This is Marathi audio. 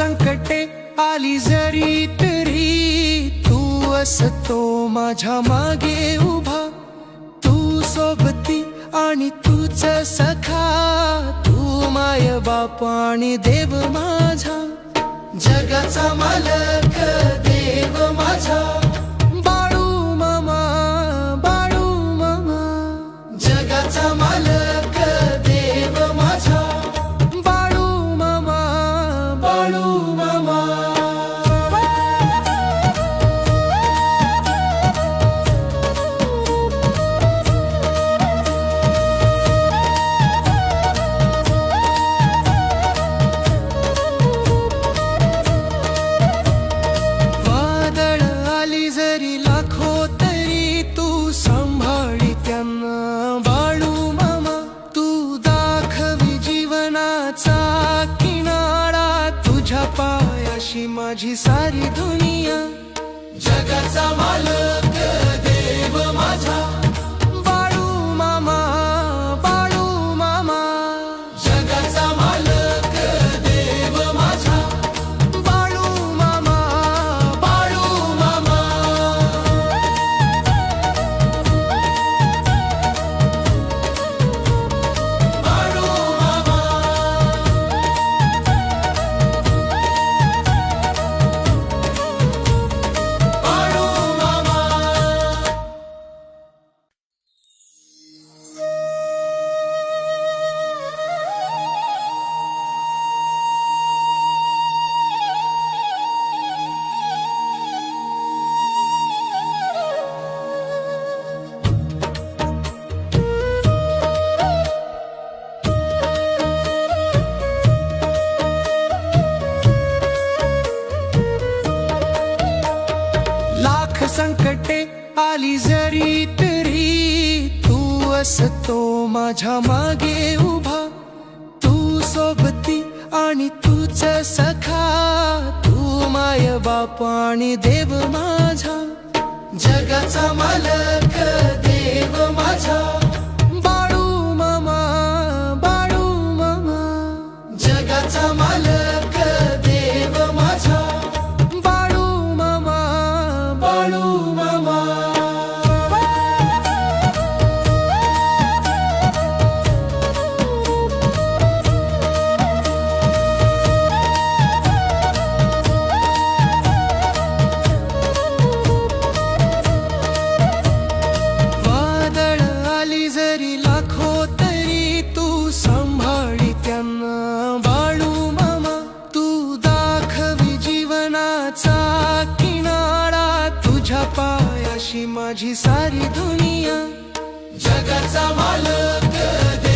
संकटे आली जरी तरी तू असतो माझ्या मागे उभा. तू सोबती आणि तूच सखा. तू माय बाप आणि देव माझा. जगाचा मालक देव माझा. पायाशी माझी सारी दुनिया जगाचा मालक देव संकटे आली जरी तरी तू असतो माझ्या मागे उभा. तू सोबती आणि तूच सखा. तू माय बाप आणि देव माझा. जगाचा मालक देव माझा. पायाशी माझी सारी दुनिया. जगाचा मालक देव